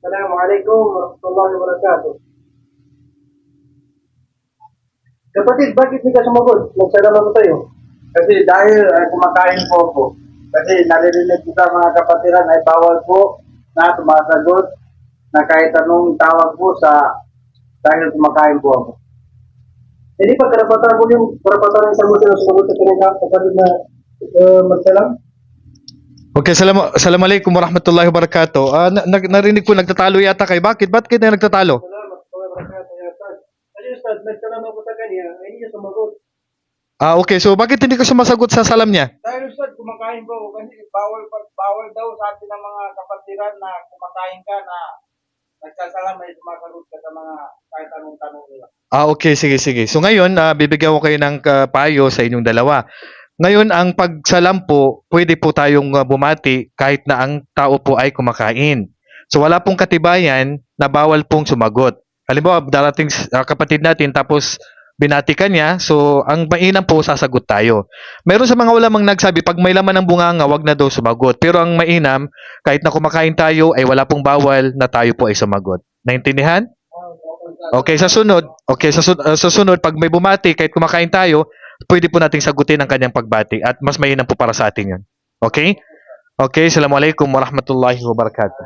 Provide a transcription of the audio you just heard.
Assalamualaikum warahmatullahi wabarakatuh. Kapatid, bakit hindi ka sumagot? Nagsalamat ko tayo. Kasi dahil uh, kumakain po ako. Kasi naririnig ko sa mga kapatiran ay bawal po na tumasagot na kahit anong tawag po sa dahil kumakain po ako. Hindi pa karapatan mo yung karapatan ng Muslim na sumagot sa kanila kapatid na uh, magsalam? Okay, salam Assalamualaikum warahmatullahi wabarakatuh. Ah, na- na- narinig ko nagtatalo yata kay. Bakit? Bakit kayo nagtatalo? Ah, okay. So bakit hindi ka sumasagot sa salam niya? Dahil Ustad, kumakain po ako kasi bawal, bawal daw sa atin ng mga kapatiran na kumakain ka na nagsasalam ay sumasagot ka sa mga kahit anong tanong nila. Ah, okay. Sige, sige. So ngayon, ah, bibigyan ko kayo ng ah, payo sa inyong dalawa. Ngayon, ang pagsalam po, pwede po tayong ah, bumati kahit na ang tao po ay kumakain. So wala pong katibayan na bawal pong sumagot. Halimbawa, darating ah, kapatid natin tapos binati ka niya, so ang mainam po sasagot tayo. Meron sa mga wala mang nagsabi, pag may laman ng bunganga, wag na daw sumagot. Pero ang mainam, kahit na kumakain tayo, ay wala pong bawal na tayo po ay sumagot. Naintindihan? Okay, sa sunod, okay, sa, sun- uh, sa sunod, pag may bumati, kahit kumakain tayo, pwede po nating sagutin ang kanyang pagbati at mas mainam po para sa atin yun. Okay? Okay, Assalamualaikum warahmatullahi wabarakatuh.